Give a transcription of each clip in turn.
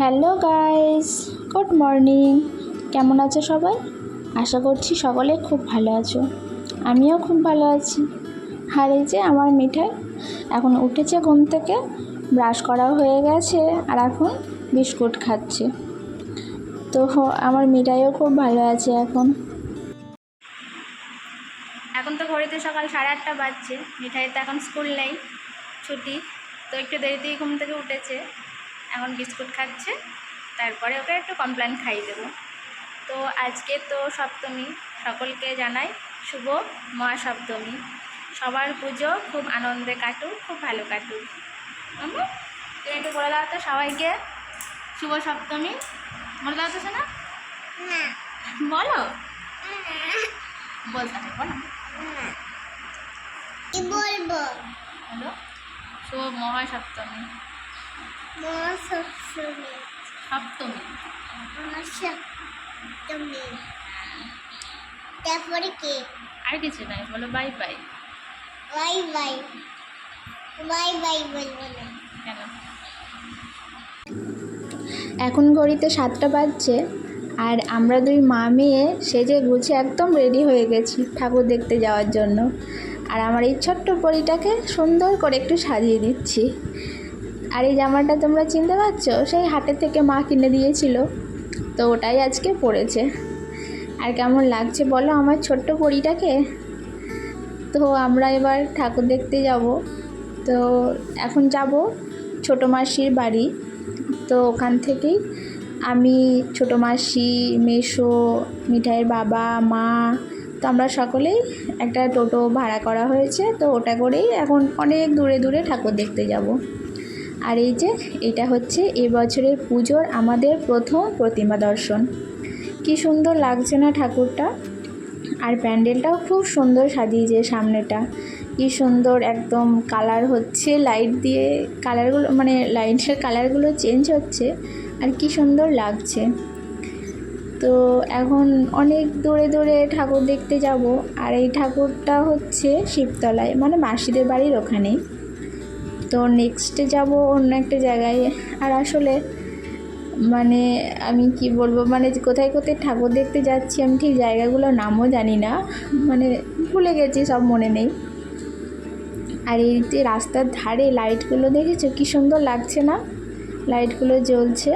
Hello guys, good morning. কেমন আছো সবাই? আশা করছি সকলে খুব ভালো আছো। আমিও খুব ভালো আছি। আর এই যে আমার মিঠাই এখন উঠেছে ঘুম থেকে, ব্রাশ করাও হয়ে গেছে আর এখন বিস্কুট খাচ্ছে। তো আমার মিঠাইও খুব ভালো আছে এখন। এখন তো ঘড়িতে সকাল সাড়ে আটটা বাজছে। মিঠাই তো এখন স্কুল নেই, ছুটি। তো একটু দেরিতেই ঘুম থেকে উঠেছে। এখন বিস্কুট খাচ্ছে তারপরে ওকে একটু কমপ্লেন খাইয়ে দেবো। তো আজকে তো সপ্তমী সকলকে জানাই শুভ মহাসপ্তমী। সবার পুজো খুব আনন্দে কাটুক খুব ভালো কাটুক। তুমি একটু বলে দাও তো সবাইকে শুভ সপ্তমী। বলে দাও তো শোনা। না। বলো। বলতে বলো বলব? হলো শুভ মহাসপ্তমী। তারপরে কি আর কিছু নাই বলো bye bye bye bye bye bye বলব না এখন ঘড়িতে সাতটা বাজছে আর আমরা দুই মা মেয়ে সেজে গুছে একদম রেডি হয়ে গেছি ঠাকুর দেখতে যাওয়ার জন্য। আর আমার এই ছোট্ট পরিটাকে সুন্দর করে একটু সাজিয়ে দিচ্ছি। আর এই জামাটা তোমরা চিনতে পারছ? সেই হাটের থেকে মা কিনে দিয়েছিল। তো ওটাই আজকে পড়েছে। আর কেমন লাগছে বলো আমার ছোট্ট পরিটাকে? তো আমরা এবার ঠাকুর দেখতে যাব। তো এখন যাব ছোটো মাসির বাড়ি। তো ওখান থেকেই আমি ছোটো মাসি মেসো মিঠাইয়ের বাবা, মা, তো আমরা সকলেই একটা টোটো ভাড়া করা হয়েছে। তো ওটা করেই এখন অনেক দূরে দূরে ঠাকুর দেখতে যাব। আর এই যে এটা হচ্ছে এবছরের পুজোর আমাদের প্রথম প্রতিমা দর্শন। কি সুন্দর লাগছে না ঠাকুরটা? আর প্যান্ডেলটাও খুব সুন্দর সাজিয়েছে সামনেটা। কি সুন্দর একদম কালার হচ্ছে, লাইট দিয়ে কালারগুলো মানে লাইটের কালারগুলো চেঞ্জ হচ্ছে, আর কি সুন্দর লাগছে। তো এখন অনেক দূরে দূরে ঠাকুর দেখতে যাব, আর এই ঠাকুরটা হচ্ছে শিবতলায় মানে মাসিদের বাড়ির ওখানেই। তো নেক্সটে যাব অন্য একটা জায়গায়। আর আসলে মানে আমি কি বলব মানে কোথায় কোথায় ঠাকুর দেখতে যাচ্ছি, আমি ঠিক জায়গাগুলোর নামও জানি না। মানে ভুলে গেছি, সব মনে নেই। আর এই যে রাস্তার ধারে লাইটগুলো দেখেছ? কি সুন্দর লাগছে না? লাইটগুলো জ্বলছে।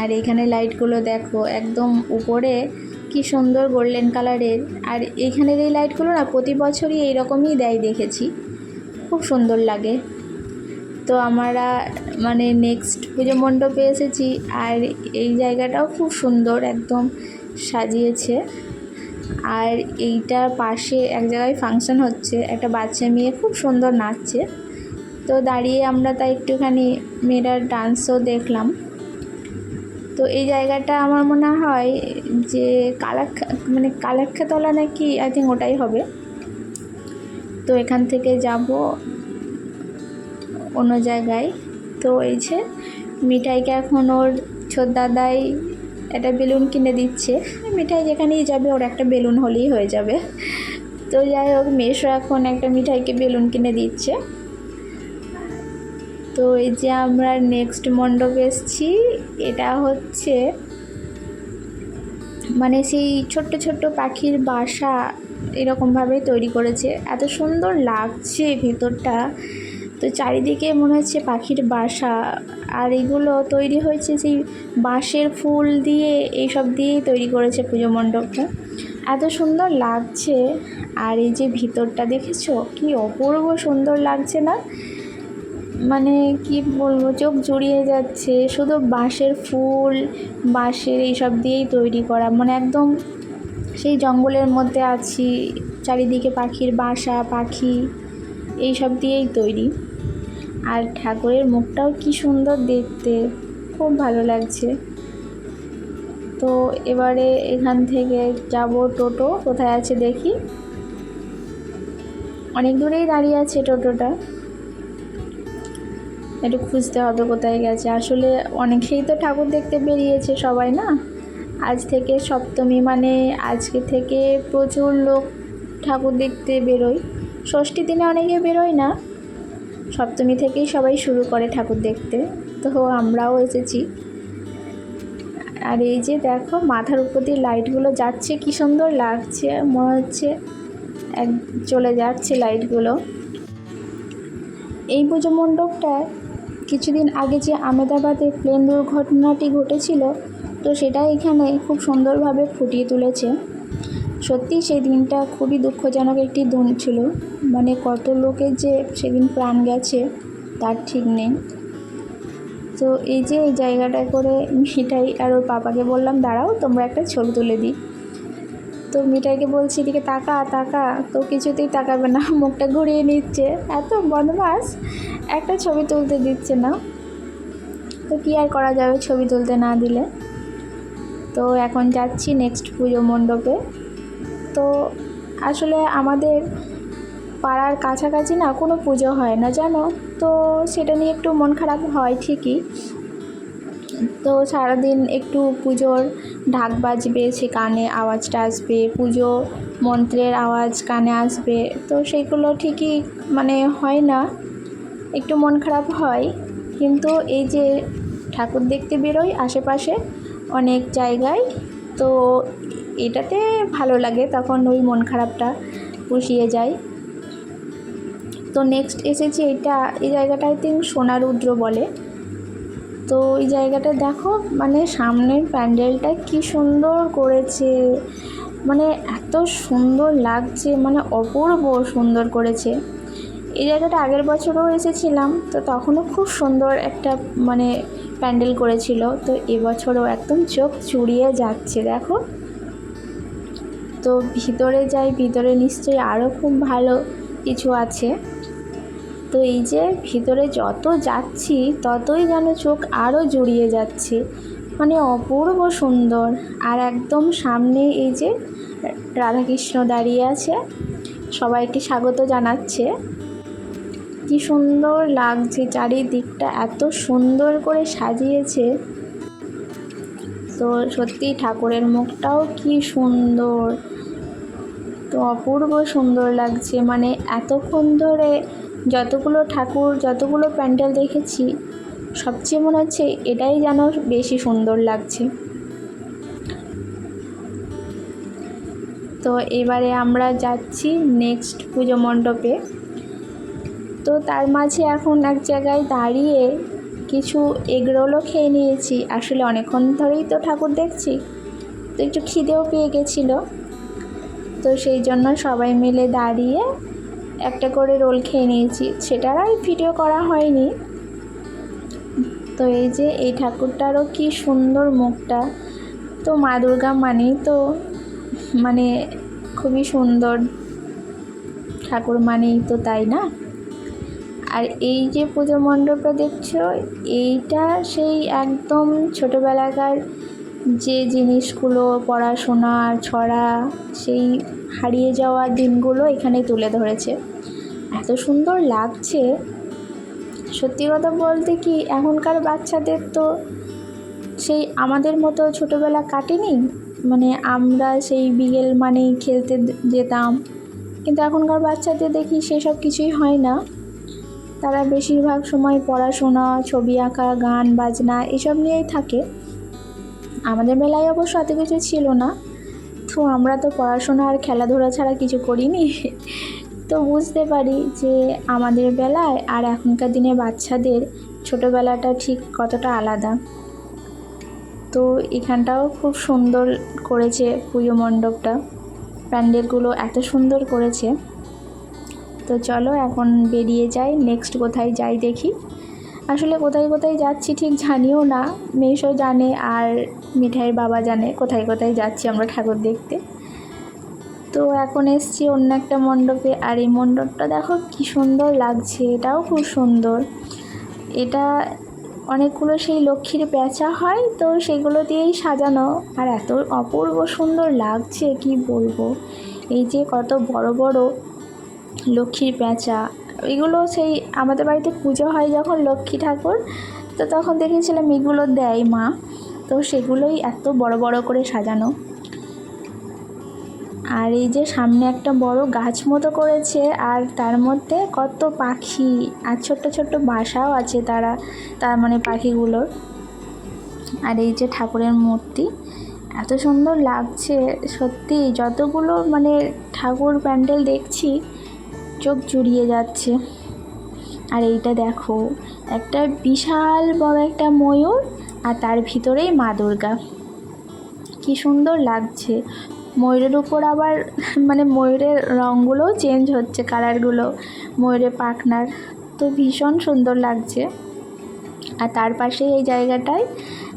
আর এখানে লাইটগুলো দেখো, একদম উপরে কি সুন্দর গোল্ডেন কালারের। আর এখানের এই লাইটগুলো না প্রতি বছরই এইরকমই দেয় দেখেছি। খুব সুন্দর লাগে। তো আমরা মানে নেক্সট পুজো মণ্ডপে এসেছি আর এই জায়গাটাও খুব সুন্দর একদম সাজিয়েছে। আর এইটার পাশে এক জায়গায় ফাংশন হচ্ছে, একটা বাচ্চা মেয়ে খুব সুন্দর নাচছে। তো দাঁড়িয়ে আমরা তাই একটুখানি মেয়েটার ডান্সও দেখলাম। তো এই জায়গাটা আমার মনে হয় যে কালাক্ষা মানে কালাক্ষাতলা নাকি আই থিঙ্ক ওটাই হবে। তো এখান থেকে যাব অন্য জায়গায়। তো এই যে মিঠাইকে এখন ওর ছোট দাদাই একটা বেলুন কিনে দিচ্ছে। মিঠাই যেখানেই যাবে ওর একটা বেলুন হলেই হয়ে যাবে। তো যাই হোক, মেশো এখন একটা মিঠাইকে বেলুন কিনে দিচ্ছে। তো এই যে আমরা নেক্সট মণ্ডপে এসেছি। এটা হচ্ছে মানে সেই ছোট্ট ছোট্ট পাখির বাসা এরকমভাবে তৈরি করেছে। এত সুন্দর লাগছে ভেতরটা। তো চারিদিকে মনে হচ্ছে পাখির বাসা। আর এগুলো তৈরি হয়েছে সেই বাঁশের ফুল দিয়ে, এইসব দিয়েই তৈরি করেছে পুজো মণ্ডপটা। এত সুন্দর লাগছে। আর এই যে ভিতরটা দেখেছ? কি অপূর্ব সুন্দর লাগছে না? মানে কি বলব, চোখ জুড়িয়ে যাচ্ছে। শুধু বাঁশের ফুল, বাঁশের এইসব দিয়েই তৈরি করা। মানে একদম সেই জঙ্গলের মধ্যে আছি, চারিদিকে পাখির বাসা, পাখি, এইসব দিয়েই তৈরি। আর ঠাকুরের মুখটাও কি সুন্দর দেখতে, খুব ভালো লাগছে। তো এবারে এখান থেকে যাব টোটো, কোথায় আছে দেখি? অনেক দূরেই দাঁড়িয়ে আছে টোটোটা। একটু খুঁজতে হবে কোথায় গেছে। আসলে অনেকেই তো ঠাকুর দেখতে বেরিয়েছে সবাই, না? আজ থেকে সপ্তমী মানে আজকে থেকে প্রচুর লোক ঠাকুর দেখতে বেরোয়। ষষ্ঠী দিনে অনেকে বেরোয় না? সপ্তমী থেকেই সবাই শুরু করে ঠাকুর দেখতে। তো আমরাও এসেছি। আর এই যে দেখো, মাথার উপর দিয়ে লাইটগুলো যাচ্ছে, কি সুন্দর লাগছে। মনে হচ্ছে এক চলে যাচ্ছে লাইটগুলো। এই পুজো মণ্ডপটায় কিছুদিন আগে যে আমেদাবাদে প্লেন দুর্ঘটনাটি ঘটেছিল, তো সেটা এখানে খুব সুন্দরভাবে ফুটিয়ে তুলেছে। সত্যি সেই দিনটা খুবই দুঃখজনক একটি দিন ছিল। মানে কত লোকের যে সেদিন প্রাণ গেছে, তার ঠিক নেই। তো এই যে এই জায়গাটায় করে মিঠাই আর ওর পাপাকে বললাম, দাঁড়াও, তোমরা একটা ছবি তুলে দিই। তো মিঠাইকে বলছি, এদিকে তাকা তাকা, তো কিছুতেই তাকাবে না, মুখটা ঘুরিয়ে নিচ্ছে। এত বদমাস একটা ছবি তুলতে দিচ্ছে না। তো কী আর করা যাবে ছবি তুলতে না দিলে? তো এখন যাচ্ছি নেক্সট পুজো মণ্ডপে। তো আসলে আমাদের পাড়ার কাছাকাছি না কোনো পুজো হয় না, জানো? তো সেটা নিয়ে একটু মন খারাপ হয় ঠিকই। তো সারাদিন একটু পুজোর ঢাক বাজবে, সে কানে আওয়াজটা আসবে, পুজো মন্ত্রের আওয়াজ কানে আসবে। তো সেগুলো ঠিকই মানে হয় না। একটু মন খারাপ হয়, কিন্তু এই যে ঠাকুর দেখতে বেরোই আশেপাশে অনেক জায়গায়, তো এটাতে ভালো লাগে তখন ওই মন খারাপটা পুষিয়ে যায়। তো নেক্সট এসেছি এটা, এই জায়গাটা আই থিঙ্ক সোনারুদ্র বলে। তো এই জায়গাটা দেখো মানে সামনের প্যান্ডেলটা কি সুন্দর করেছে মানে এত সুন্দর লাগছে মানে অপূর্ব সুন্দর করেছে। এই জায়গাটা আগের বছরও এসেছিলাম, তো তখনও খুব সুন্দর একটা মানে প্যান্ডেল করেছিল, তো এবছরও একদম চোখ চুড়িয়ে যাচ্ছে, দেখো। তো ভিতরে যাই, ভিতরে নিশ্চয়ই আরও খুব ভালো কিছু আছে। তো এই যে ভিতরে যত যাচ্ছি, ততই যেন চোখ আরও জুড়িয়ে যাচ্ছে মানে অপূর্ব সুন্দর। আর একদম সামনে এই যে রাধাকৃষ্ণ দাঁড়িয়ে আছে, সবাইকে স্বাগত জানাচ্ছে। কি সুন্দর লাগছে, চারিদিকটা এত সুন্দর করে সাজিয়েছে। তো সত্যি ঠাকুরের মুখটাও কি সুন্দর। তো অপূর্ব সুন্দর লাগছে মানে এতক্ষণ ধরে যতগুলো ঠাকুর, যতগুলো প্যান্ডেল দেখেছি, সবচেয়ে মনে হচ্ছে এটাই যেন বেশি সুন্দর লাগছে। তো এবারে আমরা যাচ্ছি নেক্সট পুজো মণ্ডপে। তো তার মাঝে এখন এক জায়গায় দাঁড়িয়ে কিছু এগরোলও খেয়ে নিয়েছি। আসলে অনেকক্ষণ ধরেই তো ঠাকুর দেখছি। তো একটু খিদেও পেয়ে গেছিল। তো সেই জন্য সবাই মিলে দাঁড়িয়ে একটা করে রোল খেয়ে নিয়েছি। সেটার আর ভিডিও করা হয়নি। তো এই যে এই ঠাকুরটারও কি সুন্দর মুখটা। তো মা দুর্গা মানেই তো মানে খুবই সুন্দর। ঠাকুর মানেই তো তাই না? আর এই যে পুজো মণ্ডপটা দেখছ, এইটা সেই একদম ছোটোবেলাকার যে জিনিসগুলো, পড়াশোনা, ছড়া, সেই হারিয়ে যাওয়া দিনগুলো এখানে তুলে ধরেছে। এত সুন্দর লাগছে। সত্যি কথা বলতে কি, এখনকার বাচ্চাদের তো সেই আমাদের মতো ছোটোবেলা কাটেনি। মানে আমরা সেই বিকেল মানেই খেলতে যেতাম। কিন্তু এখনকার বাচ্চাদের দেখি সেসব কিছুই হয় না। তারা বেশিরভাগ সময় পড়াশোনা, ছবি আঁকা, গান, বাজনা এসব নিয়েই থাকে। আমাদের বেলায় অবশ্য অত কিছু ছিল না। তো আমরা তো পড়াশোনা আর খেলাধুলা ছাড়া কিছু করিনি। তো বুঝতে পারি যে আমাদের বেলায় আর এখনকার দিনে বাচ্চাদের ছোটোবেলাটা ঠিক কতটা আলাদা। তো এখানটাও খুব সুন্দর করেছে পুজো মণ্ডপটা। প্যান্ডেলগুলো এত সুন্দর করেছে। তো চলো এখন বেরিয়ে যাই নেক্সট কোথায় যাই দেখি। আসলে কোথায় কোথায় যাচ্ছি ঠিক জানিও না মেশো জানে আর মিঠাইয়ের বাবা জানে কোথায় কোথায় যাচ্ছি আমরা ঠাকুর দেখতে। তো এখন এসছি অন্য একটা মণ্ডপে আর এই মণ্ডপটা দেখো কি সুন্দর লাগছে, এটাও খুব সুন্দর। এটা অনেকগুলো সেই লক্ষ্মীর পেঁচা হয় তো সেগুলো দিয়েই সাজানো। আর এত অপূর্ব সুন্দর লাগছে, কি বলব? এই যে কত বড় বড় লক্ষ্মীর পেঁচা, এগুলো সেই আমাদের বাড়িতে পুজো হয় যখন লক্ষ্মী ঠাকুর, তো তখন দেখেছিলাম এগুলো দেয় মা, তো সেগুলোই এত বড় বড় করে সাজানো। আর এই যে সামনে একটা বড় গাছ মতো করেছে, আর তার মধ্যে কত পাখি আর ছোট্ট ছোট্ট বাসাও আছে তারা, তার মানে পাখিগুলোর। আর এই যে ঠাকুরের মূর্তি, এত সুন্দর লাগছে, সত্যি যতগুলো মানে ঠাকুর প্যান্ডেল দেখছি চোখ জুড়িয়ে যাচ্ছে। আর এইটা দেখো, একটা বিশাল বড় একটা ময়ূর আর তার ভিতরেই মা দুর্গা। কি সুন্দর লাগছে। ময়ূরের উপর আবার মানে ময়ূরের রঙগুলোও চেঞ্জ হচ্ছে কালারগুলো ময়ূরের পাখনার। তো ভীষণ সুন্দর লাগছে। আর তার পাশেই এই জায়গাটায়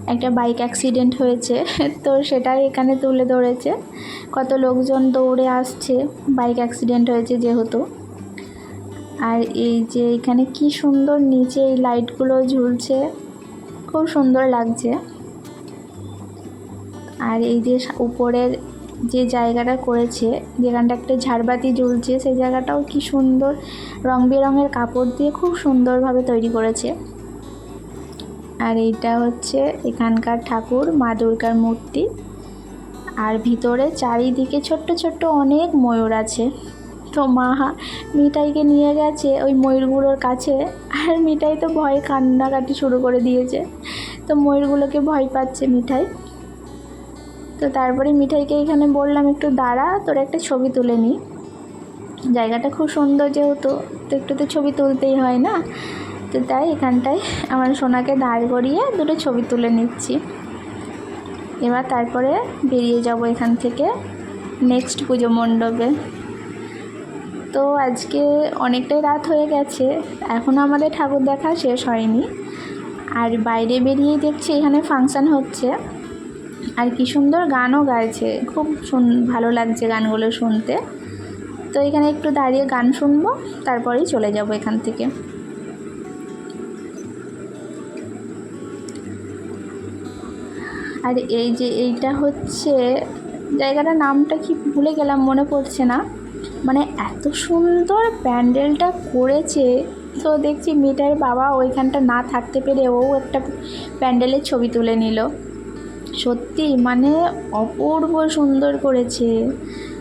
একটা বাইক অ্যাক্সিডেন্ট হয়েছে, তো সেটাই এখানে তুলে ধরেছে। কত লোকজন দৌড়ে আসছে বাইক অ্যাক্সিডেন্ট হয়েছে যেহেতু। আর এই যে এখানে কি সুন্দর নিচে এই লাইটগুলো ঝুলছে, খুব সুন্দর লাগছে। আর এই যে উপরের যে জায়গাটা করেছে, যেখানটা একটা ঝাড়বাতি ঝুলছে সেই জায়গাটাও কি সুন্দর রং বেরঙের কাপড় দিয়ে খুব সুন্দরভাবে তৈরি করেছে। আর এইটা হচ্ছে এখানকার ঠাকুর মা দুর্গার মূর্তি। আর ভিতরে চারিদিকে ছোট্ট ছোট্ট অনেক ময়ূর আছে। তো মা মিঠাইকে নিয়ে গেছে ওই ময়ূরগুলোর কাছে। আর মিঠাই তো ভয়ে কান্নাকাটি শুরু করে দিয়েছে। তো ময়ূরগুলোকে ভয় পাচ্ছে মিঠাই। তো তারপরে মিঠাইকে এখানে বললাম, একটু দাঁড়া, তোর একটা ছবি তুলে নিই জায়গাটা খুব সুন্দর যেহেতু, তো একটু তো ছবি তুলতেই হয় না? তো তাই এখানটায় আমার সোনাকে দাঁড় করিয়ে দুটো ছবি তুলে নিচ্ছি। এবার তারপরে বেরিয়ে যাব এখান থেকে নেক্সট পুজো মণ্ডপে। তো আজকে অনেকটাই রাত হয়ে গেছে। এখনও আমাদের ঠাকুর দেখা শেষ হয়নি। আর বাইরে বেরিয়েই দেখছি এখানে ফাংশান হচ্ছে। আর কি সুন্দর গানও গাইছে। খুব ভালো লাগছে গানগুলো শুনতে। তো এখানে একটু দাঁড়িয়ে গান শুনব, তারপরেই চলে যাব এখান থেকে। আর এই যে এইটা হচ্ছে, জায়গাটার নামটা কি ভুলে গেলাম, মনে পড়ছে না। মানে এত সুন্দর প্যান্ডেলটা করেছে। তো দেখছি মেয়েটার বাবা ওইখানটা না থাকতে পেরে ও একটা প্যান্ডেলের ছবি তুলে নিল। সত্যি মানে অপূর্ব সুন্দর করেছে।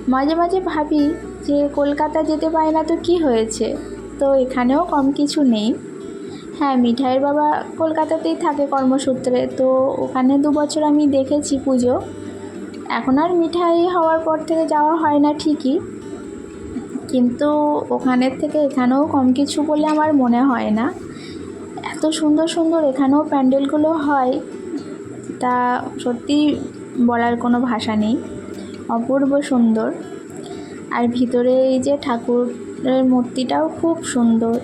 মাঝে মাঝে ভাবি যে কলকাতা যেতে পারে না তো কি হয়েছে? তো এখানেও কম কিছু নেই। হ্যাঁ মিঠাইয়ের বাবা কলকাতাতেই থাকে কর্মসূত্রে। তো ওখানে দু বছর আমি দেখেছি পুজো। এখন আর মিঠাই হওয়ার পর থেকে যাওয়া হয় না ঠিকই। কিন্তু ওখানের থেকে এখানেও কম কিছু বলে আমার মনে হয় না। এত সুন্দর সুন্দর এখানেও প্যান্ডেলগুলো হয়, তা সত্যি বলার কোনো ভাষা নেই। অপূর্ব সুন্দর। আর ভিতরে এই যে ঠাকুরের মূর্তিটাও খুব সুন্দর।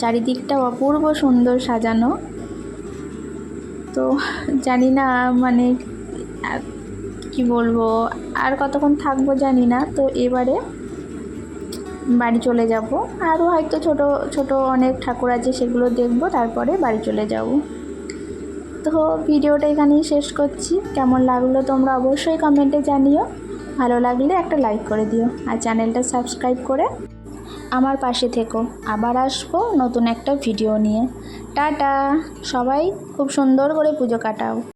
চারিদিকটা অপূর্ব সুন্দর সাজানো। তো জানি না মানে কি বলব, আর কতক্ষণ থাকব জানি না। তো এবারে বাড়ি চলে যাব। আরও হয়তো ছোট ছোট অনেক ঠাকুর আছে, সেগুলো দেখব, তারপরে বাড়ি চলে যাব। তো ভিডিওটা এখানেই শেষ করছি। কেমন লাগল তোমরা অবশ্যই কমেন্টে জানিও। ভালো লাগলে একটা লাইক করে দিও। আর চ্যানেলটা সাবস্ক্রাইব করে আমার পাশে থেকো। আবার আসব নতুন একটা ভিডিও নিয়ে। টাটা! সবাই খুব সুন্দর করে পুজো কাটাও।